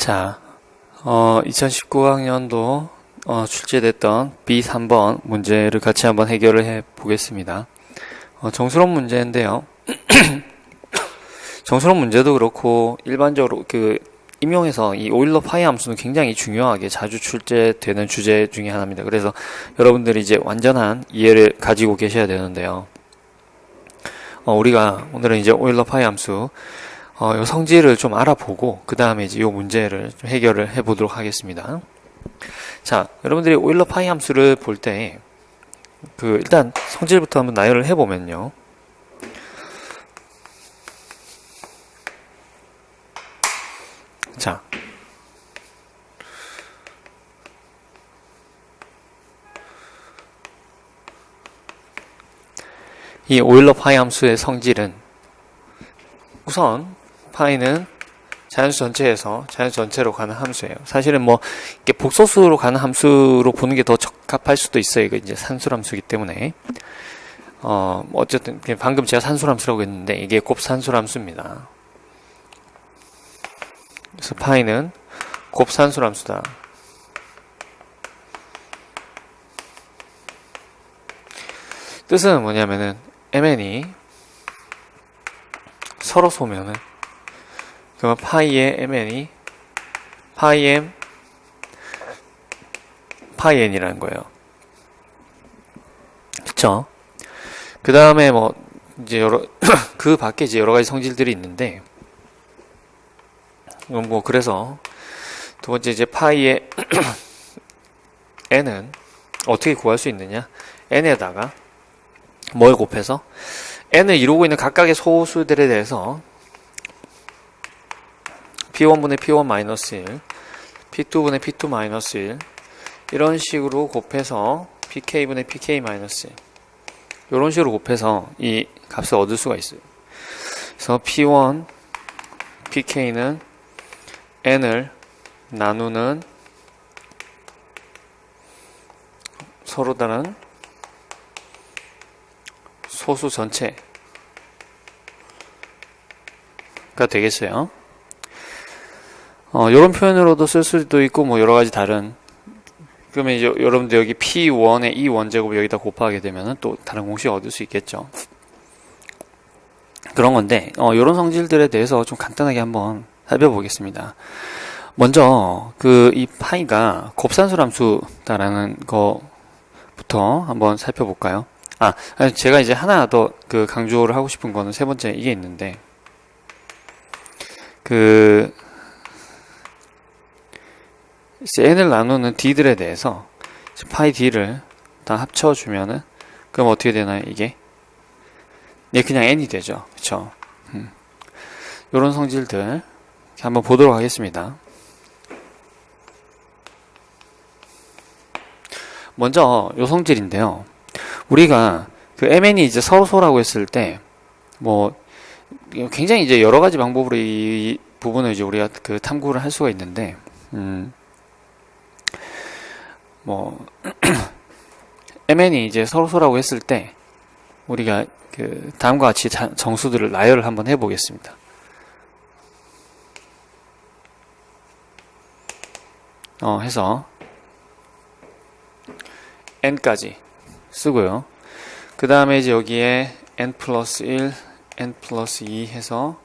자, 어, 2019학년도 어, 출제됐던 B3번 문제를 같이 한번 해결을 해 보겠습니다. 어, 정수론 문제인데요. 정수론 문제도 그렇고 일반적으로 그 임용에서 이 오일러 파이 함수는 굉장히 중요하게 자주 출제되는 주제 중에 하나입니다. 그래서 여러분들이 이제 완전한 이해를 가지고 계셔야 되는데요. 어, 우리가 오늘은 이제 오일러 파이 함수 어, 요 성질을 좀 알아보고 그 다음에 이제 요 문제를 좀 해결을 해보도록 하겠습니다. 자, 여러분들이 오일러 파이 함수를 볼 때 그 일단 성질부터 한번 나열을 해보면요. 자, 이 오일러 파이 함수의 성질은 우선 파이는 자연수 전체에서 자연수 전체로 가는 함수예요. 사실은 뭐 이게 복소수로 가는 함수로 보는 게 더 적합할 수도 있어요. 이거 이제 산술함수이기 때문에 어 어쨌든 그냥 방금 제가 산술함수라고 했는데 이게 곱산술함수입니다. 그래서 파이는 곱산술함수다. 뜻은 뭐냐면은 mn이 서로 쏘면은 그러면 파이의 mn이 파이 m 파이 n이라는 거예요. 그쵸? 그 다음에 뭐 이제 여러 그 밖에 이제 여러 가지 성질들이 있는데 어, 뭐 그래서 두 번째 이제 파이의 n은 어떻게 구할 수 있느냐? n에다가 뭘 곱해서 n을 이루고 있는 각각의 소수들에 대해서 p1분의 p1-1, p2분의 p2-1 이런 식으로 곱해서 pk분의 pk-1 이런 식으로 곱해서 이 값을 얻을 수가 있어요. 그래서 p1 pk는 n을 나누는 서로 다른 소수 전체가 되겠어요. 어, 이런 표현으로도 쓸 수도 있고, 뭐, 여러 가지 다른. 그러면 이제 여러분들 여기 P1의 이 원제곱을 여기다 곱하게 되면은 또 다른 공식 얻을 수 있겠죠. 그런 건데, 어, 이런 성질들에 대해서 좀 간단하게 한번 살펴보겠습니다. 먼저, 그, 이 파이가 곱산수함수다라는 거부터 한번 살펴볼까요? 아, 제가 이제 하나 더 그 강조를 하고 싶은 거는 세 번째 이게 있는데, 그, n을 나누는 d들에 대해서 파이 d를 다 합쳐주면은 그럼 어떻게 되나요 이게? 네 그냥 n이 되죠 그쵸 음. 요런 성질들 한번 보도록 하겠습니다 먼저 요 성질인데요 우리가 그 mn이 이제 서로소라고 했을 때 뭐 굉장히 이제 여러 가지 방법으로 이 부분을 이제 우리가 그 탐구를 할 수가 있는데 음 뭐, MN이 이제 서로서라고 했을 때, 우리가 그, 다음과 같이 자, 정수들을 나열을 한번 해보겠습니다. 어, 해서, n까지 쓰고요. 그 다음에 이제 여기에 n 플러스 1, n 플러스 2 해서,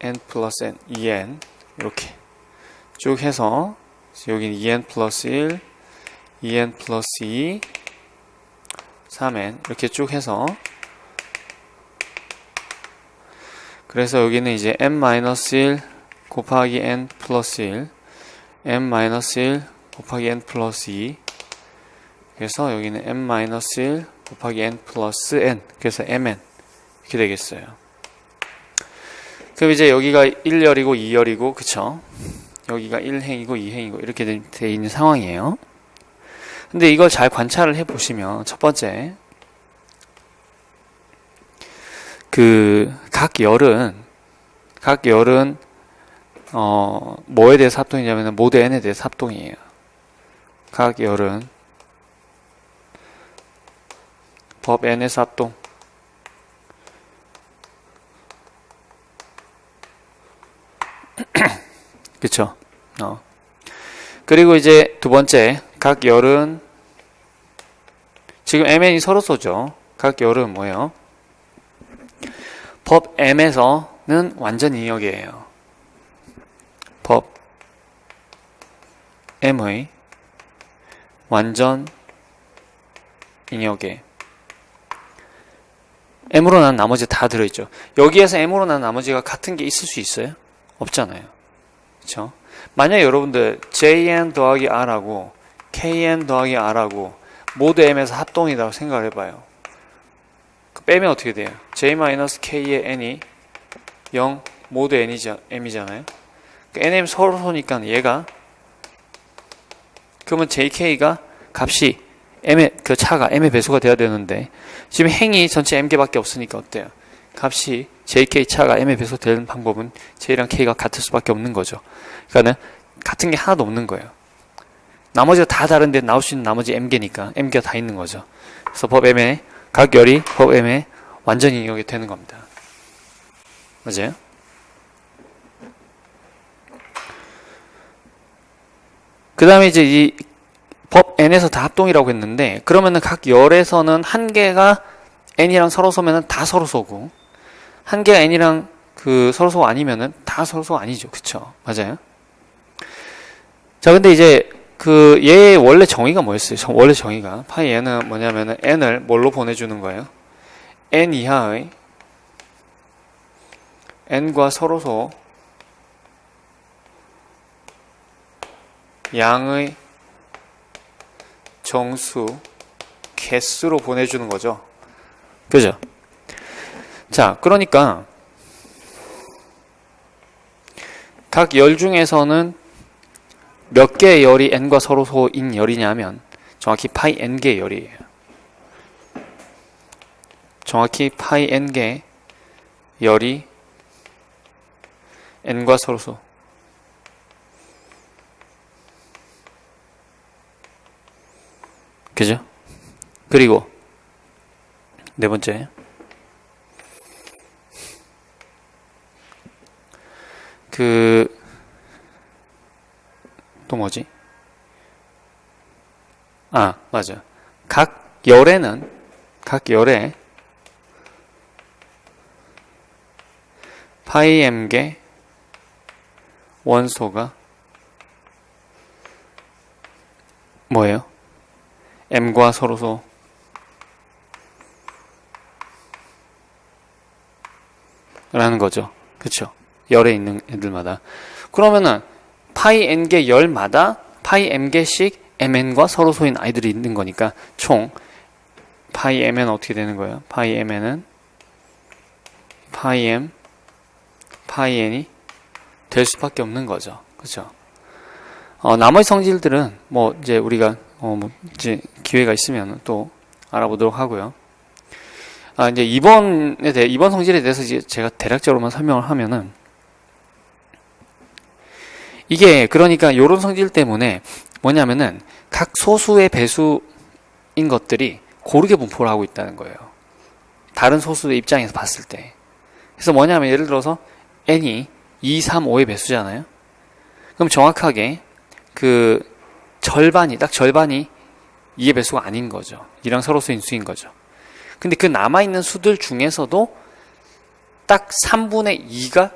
n 플러스 n, 2n, 이렇게 쭉 해서, 여기는 2n 플러스 1, 2n 플러스 2, 3n 이렇게 쭉 해서 그래서 여기는 이제 n-1 곱하기 n 플러스 1, n-1 곱하기 n 플러스 2 그래서 여기는 n-1 곱하기 n 플러스 n 그래서 mn 이렇게 되겠어요. 그럼 이제 여기가 1열이고 2열이고 그쵸? 여기가 1행이고 2행이고 이렇게 돼 있는 상황이에요. 근데 이걸 잘 관찰을 해 보시면 첫 번째 그 각 열은 각 열은 어 뭐에 대해서 합동이냐면 모두 n에 대해서 합동이에요. 각 열은 법 n에서 합동 그쵸? 어. 그리고 이제 두 번째, 각 열은, 지금 MN이 서로 쏘죠. 각 열은 뭐예요? 법 M에서는 완전 인역이에요. 법 M의 완전 인역에 M으로 난 나머지 다 들어있죠. 여기에서 M으로 난 나머지가 같은 게 있을 수 있어요? 없잖아요. 그렇죠? 만약에 여러분들 JN 더하기 R하고 KN 더하기 R하고 모두 M에서 합동이라고 생각을 해봐요. 그 빼면 어떻게 돼요? J-K의 N이 0 모두 N이자, M이잖아요. 그 NM 서로 소니까 얘가 그러면 JK가 값이 M의 그 차가 M의 배수가 돼야 되는데 지금 행이 전체 M개밖에 없으니까 어때요? 값이 JK 차가 M의 배수 되는 방법은 J랑 K가 같을 수밖에 없는 거죠. 그러니까는 같은 게 하나도 없는 거예요. 나머지가 다 다른데 나올 수 있는 나머지 M개니까 M개가 다 있는 거죠. 그래서 법 M의 각 열이 법 M의 완전 인역이 되는 겁니다. 맞아요? 그 다음에 이제 이 법 n에서 다 합동이라고 했는데 그러면은 각 열에서는 한 개가 n이랑 서로 쏘면은 다 서로 쏘고 한 개가 n이랑 그 서로 쏘 아니면은 다 서로 쏘 아니죠. 그쵸? 맞아요? 자 근데 이제 그얘 원래 정의가 뭐였어요? 정- 원래 정의가? 파이 n은 뭐냐면은 n을 뭘로 보내주는 거예요? N 이하의 n과 서로소 양의 정수 개수로 보내주는 거죠. 그죠? 자, 그러니까 각 열 중에서는 몇 개의 열이 n과 서로소인 열이냐면 정확히 파이 n개의 열이에요. 정확히 파이 n개 열이 n과 서로소 그죠? 그리고 네 번째 그 또 뭐지? 아 맞아 각 열에는 각 열에 파이 m개 원소가 뭐예요? m과 서로소 라는 거죠. 그쵸? 열에 있는 애들마다. 그러면은 파이 n개 열마다 파이 m개씩 mn과 서로 소인 아이들이 있는 거니까 총 파이 mn 어떻게 되는 거예요? 파이 mn은 파이 m 파이 n이 될 수밖에 없는 거죠. 그쵸? 어, 나머지 성질들은 뭐 이제 우리가 어, 뭐 이제 기회가 있으면 또 알아보도록 하고요. 아, 이제 2번에 대해, 2번 성질에 대해서 이제 제가 대략적으로만 설명을 하면은, 이게, 그러니까, 요런 성질 때문에 뭐냐면은, 각 소수의 배수인 것들이 고르게 분포를 하고 있다는 거예요. 다른 소수의 입장에서 봤을 때. 그래서 뭐냐면, 예를 들어서, n이 2, 3, 5의 배수잖아요? 그럼 정확하게, 그, 절반이, 딱 절반이 2의 배수가 아닌 거죠. 이랑 서로서 인수인 거죠. 근데 그 남아있는 수들 중에서도 딱 3분의 2가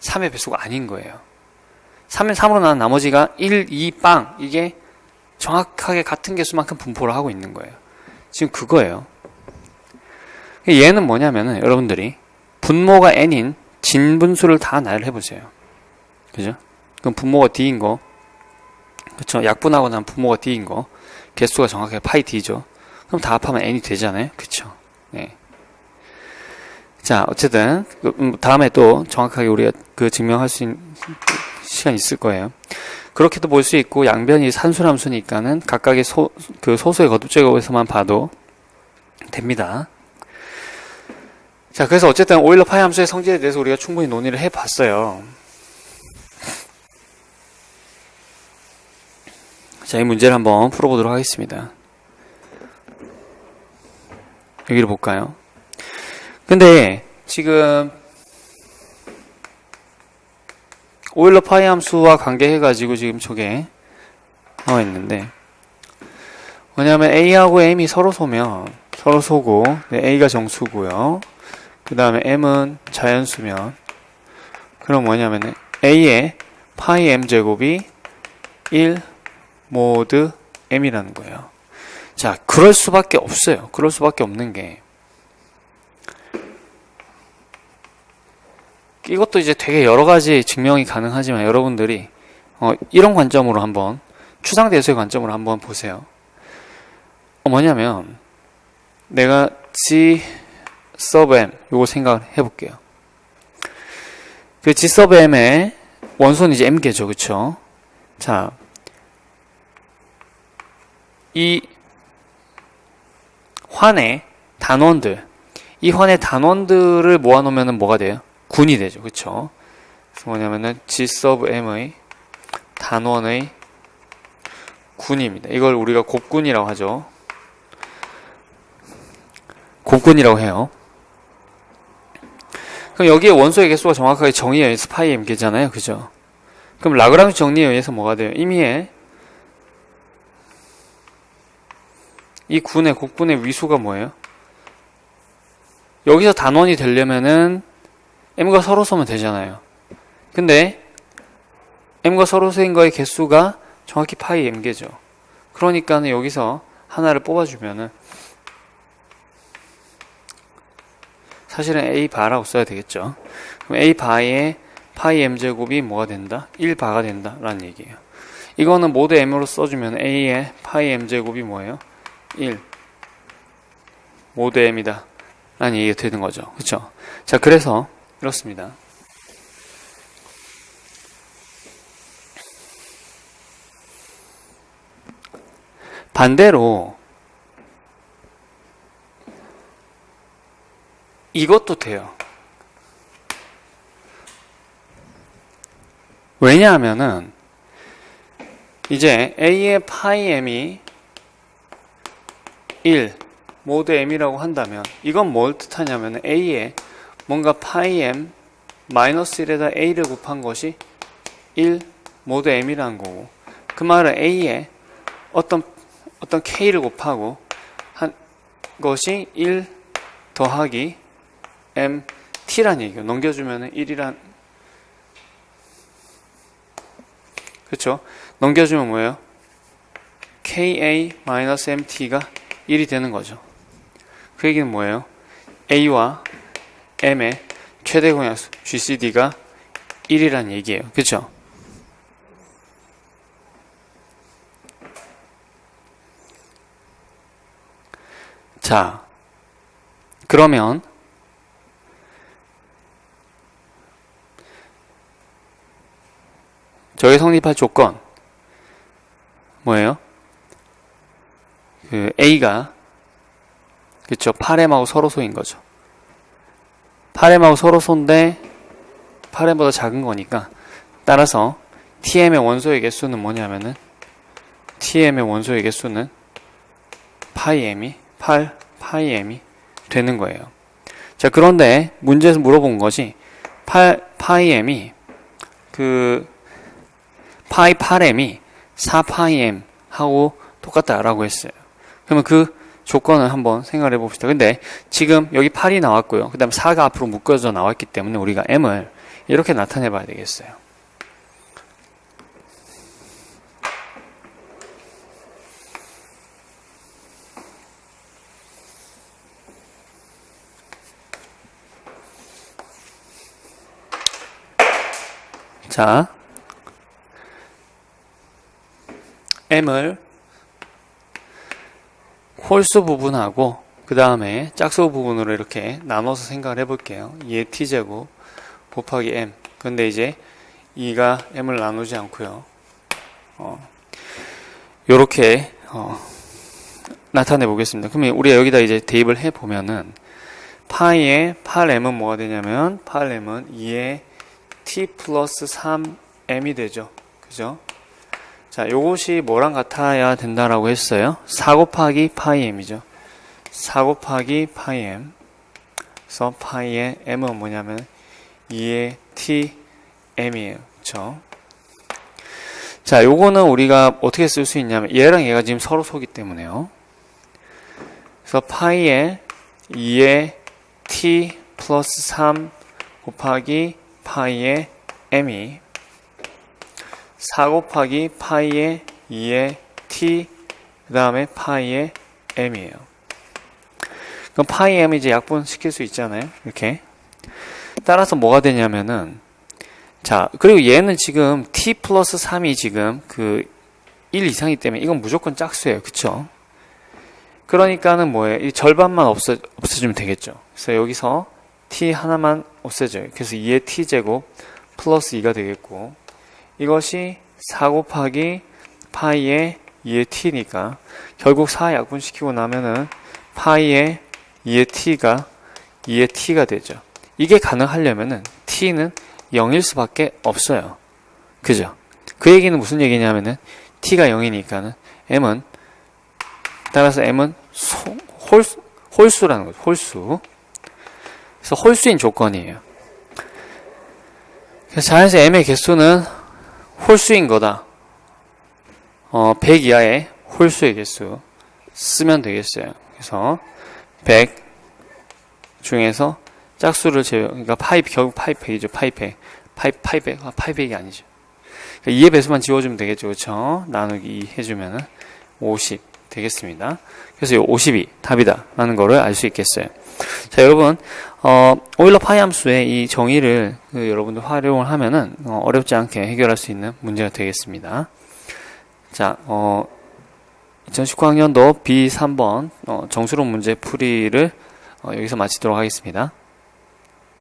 3의 배수가 아닌 거예요. 3의 3으로 나눈 나머지가 1, 2, 빵. 이게 정확하게 같은 개수만큼 분포를 하고 있는 거예요. 지금 그거예요. 얘는 뭐냐면은 여러분들이 분모가 n인 진분수를 다 나열을 해보세요. 그죠? 그럼 분모가 d인 거, 그쵸? 약분하고 난 분모가 d인 거, 개수가 정확하게 파이 d죠. 그럼 다 합하면 n이 되잖아요. 그쵸? 네. 자, 어쨌든, 그, 음, 다음에 또 정확하게 우리가 그 증명할 수 있는 시간이 있을 거예요. 그렇게도 볼 수 있고, 양변이 산수함수니까는 각각의 소, 그 소수의 거듭제곱에서만 봐도 됩니다. 자, 그래서 어쨌든 오일러 파이 함수의 성질에 대해서 우리가 충분히 논의를 해 봤어요. 자, 이 문제를 한번 풀어보도록 하겠습니다. 여기를 볼까요? 근데 지금 오일러 파이 함수와 관계해가지고 지금 저게 나와 있는데 뭐냐면 A하고 M이 서로 소면 서로 소고 네, A가 정수고요. 그 다음에 M은 자연수면 그럼 뭐냐면 A의 파이 M 제곱이 1 모드 M이라는 거예요. 자, 그럴 수밖에 없어요. 그럴 수밖에 없는 게 이것도 이제 되게 여러 가지 증명이 가능하지만 여러분들이 어, 이런 관점으로 한번 추상 대수의 관점으로 한번 보세요. 어, 뭐냐면 내가 G sub m 요거 생각을 해볼게요. 그 G sub m의 원소는 이제 m개죠, 그쵸? 자, 이 환의 단원들, 이 환의 단원들을 모아놓으면 뭐가 돼요? 군이 되죠, 그쵸? 그래서 뭐냐면은 G sub m의 단원의 군입니다. 이걸 우리가 곱군이라고 하죠. 곱군이라고 해요. 그럼 여기에 원소의 개수가 정확하게 정의에 의해서 파이 m개잖아요. 그죠? 그럼 라그랑주 정리에 의해서 뭐가 돼요? 임의의 이 군의 곡분의 위수가 뭐예요? 여기서 단원이 되려면은 m과 서로 서면 되잖아요. 근데 m과 서로 서인 거의 개수가 정확히 파이 m개죠. 그러니까는 여기서 하나를 뽑아주면은 사실은 a 바라고 써야 되겠죠. 그럼 a 바의 파이 m 제곱이 뭐가 된다? 1 바가 된다라는 얘기예요. 이거는 모두 m으로 써주면 a의 파이 m 제곱이 뭐예요? 1 모두 m이다. 라는 얘기가 되는 거죠. 그쵸? 자, 그래서 이렇습니다. 반대로 이것도 돼요. 왜냐하면은 이제 a의 파이 m이 1 모두 m이라고 한다면 이건 뭘 뜻하냐면 a의 뭔가 파이 m 마이너스 1에다 a를 곱한 것이 1 모두 m이라는 거고 그 말은 a의 어떤 어떤 k를 곱하고 한 것이 1 더하기 m t란 얘기예요. 넘겨주면 1이란 그렇죠? 넘겨주면 뭐예요? ka-mt가 1이 되는 거죠. 그 얘기는 뭐예요? a와 m의 최대 공약수 GCD가 1이란 얘기예요. 그렇죠? 자, 그러면 저게 성립할 조건 뭐예요? 그 A가 그쵸 8M하고 서로소인 거죠. 8M하고 서로소인데 8M보다 작은 거니까 따라서 TM의 원소의 개수는 뭐냐면은 TM의 원소의 개수는 파이 M이 8 파이 M이 되는 거예요. 자 그런데 문제에서 물어본 것이 8 파이 M이 그 파이 8m이 4파이 m하고 똑같다라고 했어요. 그러면 그 조건을 한번 생각해 봅시다. 근데 지금 여기 8이 나왔고요. 그 다음 4가 앞으로 묶어져 나왔기 때문에 우리가 m을 이렇게 나타내 봐야 되겠어요. 자, m을 홀수 부분하고 그 다음에 짝수 부분으로 이렇게 나눠서 생각을 해볼게요. 2의 t제곱 곱하기 m. 근데 이제 2가 m을 나누지 않고요. 어, 요렇게 어, 나타내 보겠습니다. 그러면 우리가 여기다 이제 대입을 해 보면은 파이의 8m은 뭐가 되냐면 8m은 2의 t 플러스 3m이 되죠. 그죠? 자, 요것이 뭐랑 같아야 된다라고 했어요? 4 곱하기 파이 m이죠. 4 곱하기 파이 m. 그래서 파이의 m은 뭐냐면 2의 t m이에요. 그쵸? 자, 요거는 우리가 어떻게 쓸 수 있냐면, 얘랑 얘가 지금 서로 소기 때문에요. 그래서 파이에 2에 t 플러스 3 곱하기 파이에 m이 4 곱하기 파이에 2에 t 그 다음에 파이에 m이에요. 그럼 파이 m 이제 약분 시킬 수 있잖아요. 이렇게. 따라서 뭐가 되냐면은 자 그리고 얘는 지금 t 플러스 3이 지금 그 1 이상이기 때문에 이건 무조건 짝수예요. 그쵸? 그러니까는 뭐예요? 이 절반만 없애, 없애주면 되겠죠. 그래서 여기서 t 하나만 없애져요. 그래서 2의 t제곱 플러스 2가 되겠고 이것이 4 곱하기 파이의 2의 t니까 결국 4 약분시키고 나면은 파이의 2의 t가 2의 t가 되죠. 이게 가능하려면은 t는 0일 수밖에 없어요. 그죠? 그 얘기는 무슨 얘기냐면은 t가 0이니까는 m은 따라서 m은 소, 홀수, 홀수라는 거죠. 홀수. 그래서 홀수인 조건이에요. 그래서 자연에서 m의 개수는 홀수인 거다. 어, 100 이하의 홀수의 개수 쓰면 되겠어요. 그래서 100 중에서 짝수를 제외, 그러니까 파이, 결국 파이 100이죠. 파이 100. 파이, 파이 100, 아, 파이 100이 아니죠. 그러니까 2의 배수만 지워주면 되겠죠. 그쵸? 나누기 2 해주면은 50 되겠습니다. 그래서 이 50이 답이다. 라는 거를 알 수 있겠어요. 자, 여러분, 어, 오일러 파이 함수의 이 정의를 그 여러분들 활용을 하면은 어, 어렵지 않게 해결할 수 있는 문제가 되겠습니다. 자, 어, 2019학년도 B3번 어, 정수론 문제 풀이를 어, 여기서 마치도록 하겠습니다.